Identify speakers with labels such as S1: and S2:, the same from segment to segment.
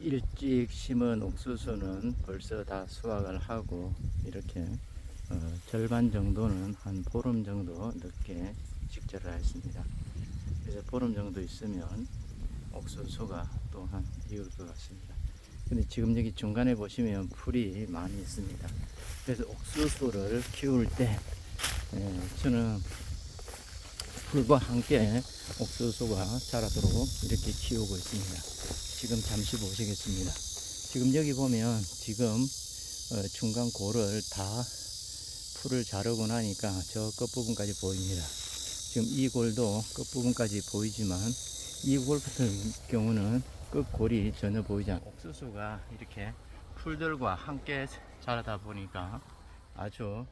S1: 일찍 심은 옥수수는 벌써 다 수확을 하고 이렇게 어, 절반 정도는 한 보름 정도 늦게 직절을 했습니다. 그래서 보름 정도 있으면 옥수수가 또한 익을 것 같습니다. 근데 지금 여기 중간에 보시면 풀이 많이 있습니다. 그래서 옥수수를 키울 때 에, 저는 풀과 함께 옥수수가 자라도록 이렇게 키우고 있습니다. 지금 잠시 보시겠습니다. 지금 여기 보면 지금 어, 중간 고를 다 풀을 자르고 나니까 저 끝부분까지 보입니다. 지금 이 골도 끝부분까지 보이지만 이 골 같은 경우는 끝골이 전혀 보이지 않고 옥수수가 이렇게 풀들과 함께 자라다 보니까 아주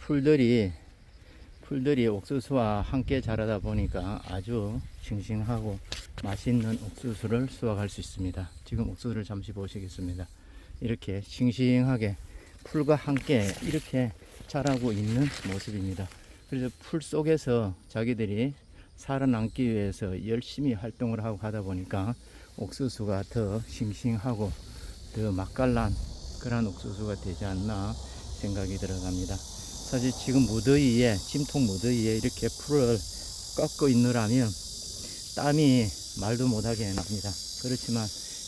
S1: 풀들이 풀들이 옥수수와 함께 자라다 보니까 아주 싱싱하고 맛있는 옥수수를 수확할 수 있습니다. 지금 옥수수를 잠시 보시겠습니다. 이렇게 싱싱하게 풀과 함께 이렇게 자라고 있는 모습입니다. 그래서 풀 속에서 자기들이 살아남기 위해서 열심히 활동을 하고 하다 보니까 옥수수가 더 싱싱하고 더 맛깔난 그런 옥수수가 되지 않나 생각이 들어갑니다. 사실 지금 무더위에 찜통 무더위에 이렇게 풀을 꺾고 있느라면 땀이 말도 못하게 납니다. 그렇지만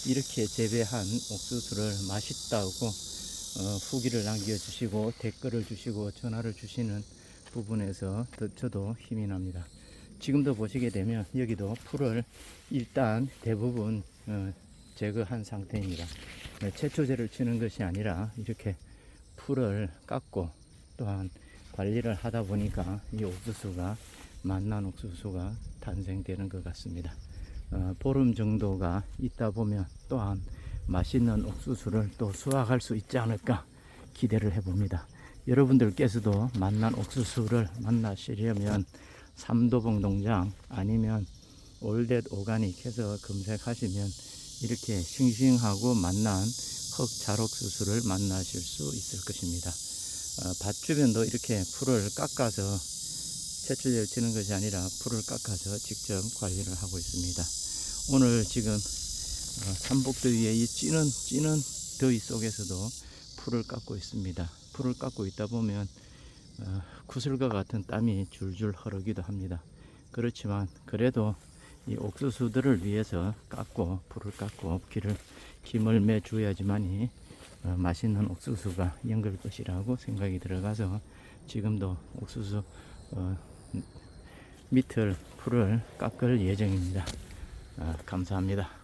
S1: 이렇게 재배한 옥수수를 맛있다고 어, 후기를 남겨주시고 댓글을 주시고 전화를 주시는 부분에서 더 저도 힘이 납니다. 지금도 보시게 되면 여기도 풀을 일단 대부분 어, 제거한 상태입니다. 네, 채초제를 치는 것이 아니라 이렇게 풀을 깎고 또한 관리를 하다 보니까 이 옥수수가 만난 옥수수가 탄생되는 것 같습니다. 어, 보름 정도가 있다 보면 또한 맛있는 옥수수를 또 수확할 수 있지 않을까 기대를 해봅니다. 여러분들께서도 만난 옥수수를 만나시려면 삼도봉 농장 아니면 올댓 오가닉 해서 검색하시면 이렇게 싱싱하고 맛난 흑자록수수를 만나실 수 있을 것입니다. 어, 밭 주변도 이렇게 풀을 깎아서 채초제를 치는 것이 아니라 풀을 깎아서 직접 관리를 하고 있습니다. 오늘 지금 어, 삼복더위에 이 찌는 찌는 더위 속에서도 풀을 깎고 있습니다. 풀을 깎고 있다 보면 어, 구슬과 같은 땀이 줄줄 흐르기도 합니다. 그렇지만 그래도 이 옥수수들을 위해서 깎고 풀을 깎고 기를 김을 매 줘야지만이 어, 맛있는 옥수수가 연글 것이라고 생각이 들어가서 지금도 옥수수 어, 밑을 풀을 깎을 예정입니다. 아, 감사합니다.